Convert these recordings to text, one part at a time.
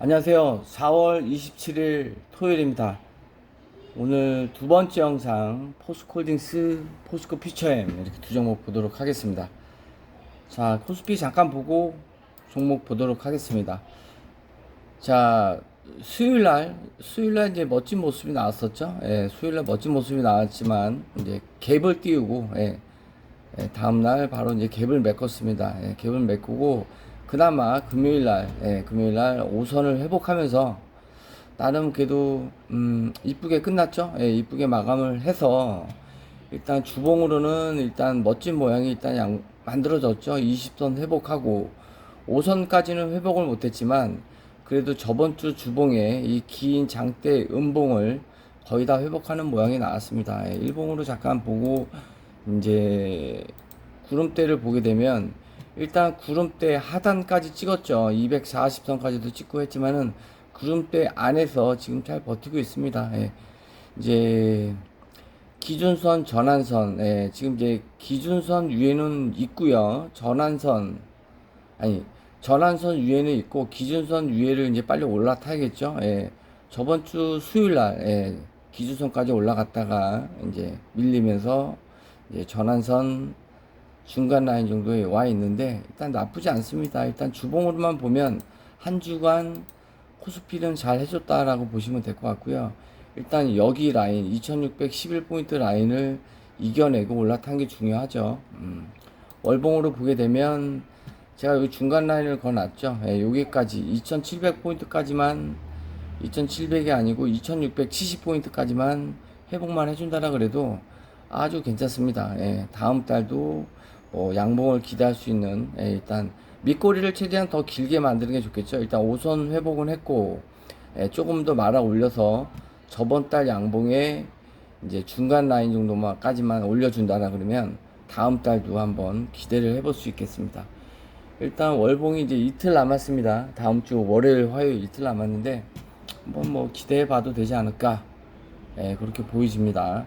안녕하세요. 4월 27일 토요일입니다. 오늘 두 번째 영상 포스콜딩스, 포스코 퓨처엠 이렇게 두 종목 보도록 하겠습니다. 자, 코스피 잠깐 보고 종목 보도록 하겠습니다. 자, 수요일 날, 수요일 날 이제 멋진 모습이 나왔었죠. 예, 수요일 날 멋진 모습이 나왔지만 이제 갭을 띄우고 예, 예, 다음 날 바로 이제 갭을 메꿨습니다. 예, 갭을 메꾸고 그나마 금요일 날, 예, 금요일 날 5선을 회복하면서 나름 그래도 음, 이쁘게 끝났죠. 예, 이쁘게 마감을 해서 일단 주봉으로는 일단 멋진 모양이 일단 양, 만들어졌죠. 20선 회복하고 5선까지는 회복을 못했지만 그래도 저번 주 주봉에 이 긴 장대 음봉을 거의 다 회복하는 모양이 나왔습니다. 예, 일봉으로 잠깐 보고 이제 구름대를 보게 되면 일단 구름대 하단까지 찍었죠. 240선까지도 찍고 했지만은 구름대 안에서 지금 잘 버티고 있습니다. 예. 이제 기준선, 전환선, 예. 지금 이제 기준선 위에는 있고요. 전환선 아니 전환선 위에는 있고 기준선 위에를 이제 빨리 올라타야겠죠. 예. 저번 주 수요일 날 예. 기준선까지 올라갔다가 이제 밀리면서 이제 전환선 중간 라인 정도에 와 있는데 일단 나쁘지 않습니다. 일단 주봉으로만 보면 한 주간 코스피는 잘 해줬다라고 보시면 될 것 같고요. 일단 여기 라인 2611포인트 라인을 이겨내고 올라탄 게 중요하죠. 음. 월봉으로 보게 되면 제가 여기 중간 라인을 거놨죠. 예, 여기까지 2700포인트까지만 2700이 아니고 2670포인트까지만 회복만 해준다라 그래도 아주 괜찮습니다. 예, 다음 달도 뭐 양봉을 기대할 수 있는 예, 일단 밑꼬리를 최대한 더 길게 만드는 게 좋겠죠. 일단 5선 회복은 했고 예, 조금 더 말아 올려서 저번 달 양봉에 이제 중간 라인 정도만까지만 올려준다라 그러면 다음 달도 한번 기대를 해볼 수 있겠습니다. 일단 월봉이 이제 이틀 남았습니다. 다음 주 월요일, 화요일 이틀 남았는데 한번 뭐 기대해 봐도 되지 않을까 예, 그렇게 보이집니다.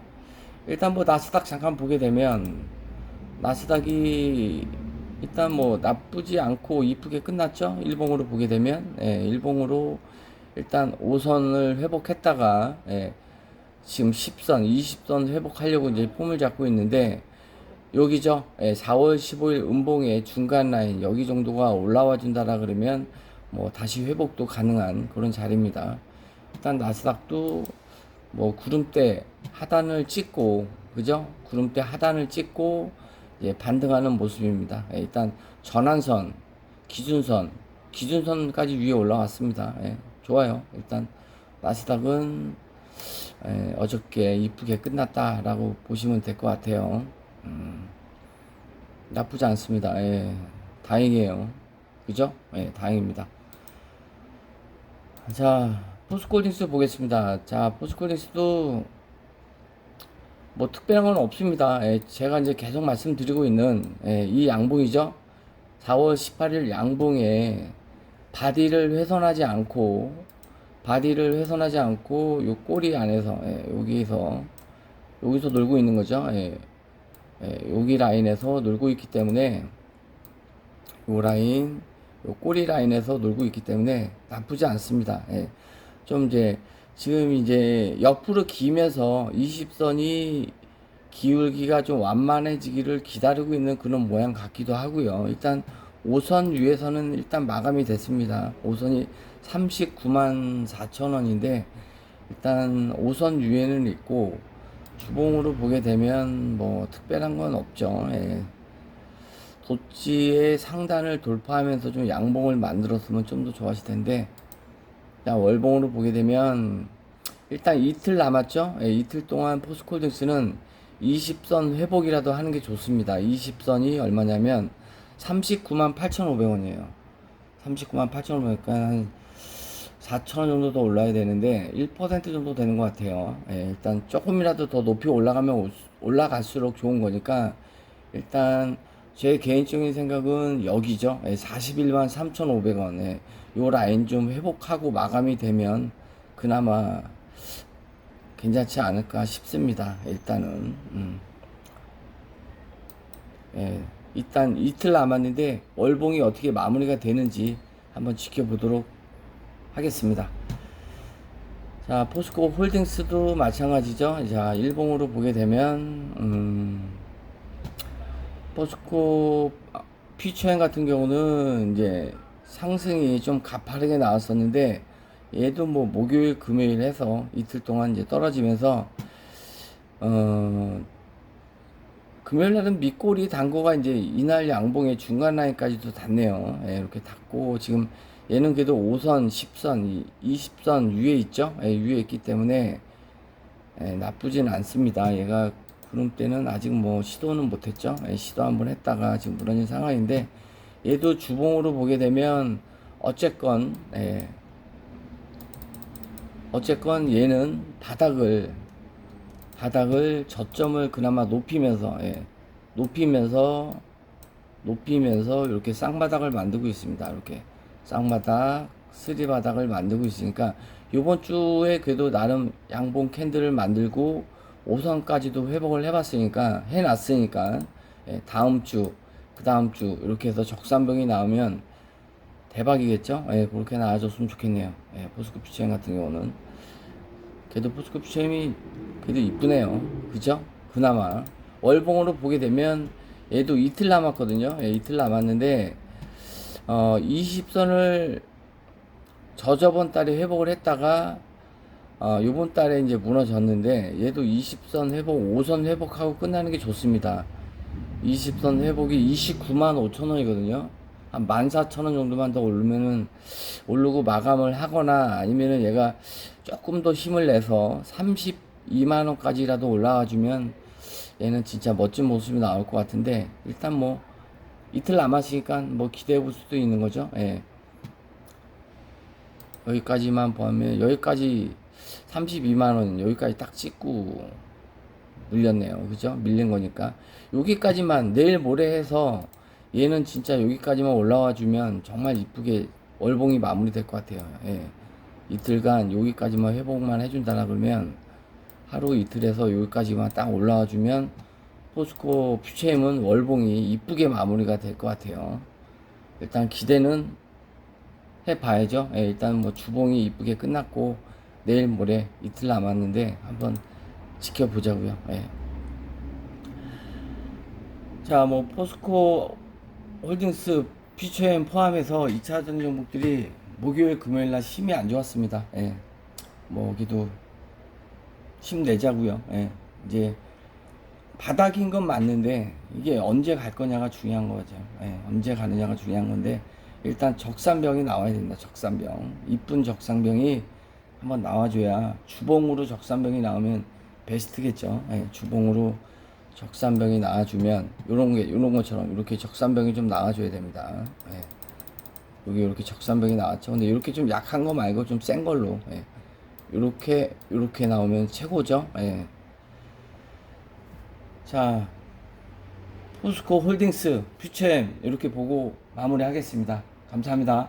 일단 뭐 나스닥 잠깐 보게 되면 나스닥이 일단 뭐 나쁘지 않고 이쁘게 끝났죠. 일봉으로 보게 되면 예, 일봉으로 일단 5선을 회복했다가 예, 지금 10선, 20선 회복하려고 이제 폼을 잡고 있는데 여기죠. 예, 4월 15일 음봉의 중간 라인 여기 정도가 올라와 준다라 그러면 뭐 다시 회복도 가능한 그런 자리입니다. 일단 나스닥도 뭐 구름대 하단을 찍고 그죠? 구름대 하단을 찍고 예, 반등하는 모습입니다. 예, 일단 전환선, 기준선, 기준선까지 위에 올라왔습니다. 예, 좋아요. 일단 나스닥은 예, 어저께 이쁘게 끝났다라고 보시면 될 것 같아요. 음, 나쁘지 않습니다. 예, 다행이에요. 그죠? 예, 다행입니다. 자, 포스콜딩스 보겠습니다. 자, 포스콜딩스도 뭐 특별한 건 없습니다. 예, 제가 이제 계속 말씀드리고 있는 예, 이 양봉이죠. 4월 18일 양봉에 바디를 훼손하지 않고 바디를 훼손하지 않고 요 꼬리 안에서 예, 여기에서 여기서 놀고 있는 거죠. 예, 예, 여기 라인에서 놀고 있기 때문에 요 라인 요 꼬리 라인에서 놀고 있기 때문에 나쁘지 않습니다. 예, 좀 이제 지금 이제 옆으로 기면서 20선이 기울기가 좀 완만해지기를 기다리고 있는 그런 모양 같기도 하고요. 일단 5선 위에서는 일단 마감이 됐습니다. 5선이 39만 4천 원인데 일단 5선 위에는 있고 주봉으로 보게 되면 뭐 특별한 건 없죠. 예. 도지의 상단을 돌파하면서 좀 양봉을 만들었으면 좀 더 좋았을 텐데 자, 월봉으로 보게 되면 일단 이틀 남았죠. 예, 이틀 동안 포스콜딩스는 20선 회복이라도 하는 게 좋습니다. 20선이 얼마냐면 39만 8,500원이에요. 39만 8,500원, 그러니까 한 4,000원 정도 더 올라야 되는데 1% 정도 되는 것 같아요. 예, 일단 조금이라도 더 높이 올라가면 올- 올라갈수록 좋은 거니까 일단 제 개인적인 생각은 여기죠. 예, 41만 3,500원. 예, 요 라인 좀 회복하고 마감이 되면 그나마 괜찮지 않을까 싶습니다. 일단은. 음. 예, 일단 이틀 남았는데 월봉이 어떻게 마무리가 되는지 한번 지켜보도록 하겠습니다. 자, 포스코 홀딩스도 마찬가지죠. 자, 일봉으로 보게 되면, 음, 포스코 퓨처엔 같은 경우는 이제 상승이 좀 가파르게 나왔었는데, 얘도 뭐 목요일, 금요일 해서 이틀 동안 이제 떨어지면서, 어, 금요일 날은 밑골이 단 거가 이제 이날 양봉의 중간 라인까지도 닿네요. 예, 이렇게 닿고 지금 얘는 그래도 5선, 10선, 20선 위에 있죠. 예, 위에 있기 때문에 예, 나쁘진 않습니다. 얘가 구름 때는 아직 뭐 시도는 못했죠. 예, 시도 한번 했다가 지금 무너진 상황인데 얘도 주봉으로 보게 되면 어쨌건 예, 어쨌건 얘는 바닥을 바닥을 저점을 그나마 높이면서 예, 높이면서 높이면서 이렇게 쌍바닥을 만들고 있습니다. 이렇게 쌍바닥, 쓰리바닥을 만들고 있으니까 이번 주에 그래도 나름 양봉 캔들을 만들고 5선까지도 회복을 해봤으니까 해놨으니까 예, 다음 주, 그 다음 주 이렇게 해서 적산병이 나오면 대박이겠죠? 예, 그렇게 나와줬으면 좋겠네요. 예, 포스코 피처인 같은 경우는 그래도 포스코 피처임이 그래도 이쁘네요. 그죠? 그나마 월봉으로 보게 되면 얘도 이틀 남았거든요. 예, 이틀 남았는데 어 20선을 저저번 달에 회복을 했다가 어 요번 달에 이제 무너졌는데 얘도 20선 회복, 5선 회복하고 끝나는 게 좋습니다. 20선 회복이 29만 5천 원이거든요. 한 14,000원 정도만 더 오르면은 오르고 마감을 하거나 아니면은 얘가 조금 더 힘을 내서 32만 원까지라도 올라와 주면 얘는 진짜 멋진 모습이 나올 것 같은데 일단 뭐 이틀 남았으니까 뭐 기대해 볼 수도 있는 거죠. 예. 여기까지만 보면 여기까지 32만 원 여기까지 딱 찍고 밀렸네요. 그죠? 밀린 거니까 여기까지만 내일 모레 해서 얘는 진짜 여기까지만 올라와 주면 정말 이쁘게 월봉이 마무리될 것 같아요. 예. 이틀간 여기까지만 회복만 해준다라 그러면 하루 이틀에서 여기까지만 딱 올라와 주면 포스코 퓨처엠은 월봉이 이쁘게 마무리가 될 것 같아요. 일단 기대는 해봐야죠. 예, 일단 뭐 주봉이 이쁘게 끝났고 내일 모레 이틀 남았는데 한번 지켜보자고요. 예. 자, 뭐 포스코 홀딩스 퓨처엠 포함해서 2차전 종목들이 목요일 금요일 날 힘이 안 좋았습니다. 예. 뭐 여기도 힘내자고요. 예. 이제 바닥인 건 맞는데 이게 언제 갈 거냐가 중요한 거죠. 예. 언제 가느냐가 중요한 건데 일단 적산병이 나와야 된다. 적산병. 이쁜 적산병이 한번 나와줘야 주봉으로 적산병이 나오면 베스트겠죠. 예. 주봉으로 적산병이 나와주면 요런 게 요런 것처럼 이렇게 적산병이 좀 나와줘야 됩니다. 예. 여기 이렇게 적산병이 나왔죠. 근데 이렇게 좀 약한 거 말고 좀 센 걸로 예. 이렇게 이렇게 나오면 최고죠. 예. 자 포스코 홀딩스 퓨처엠 이렇게 보고 마무리하겠습니다. 감사합니다.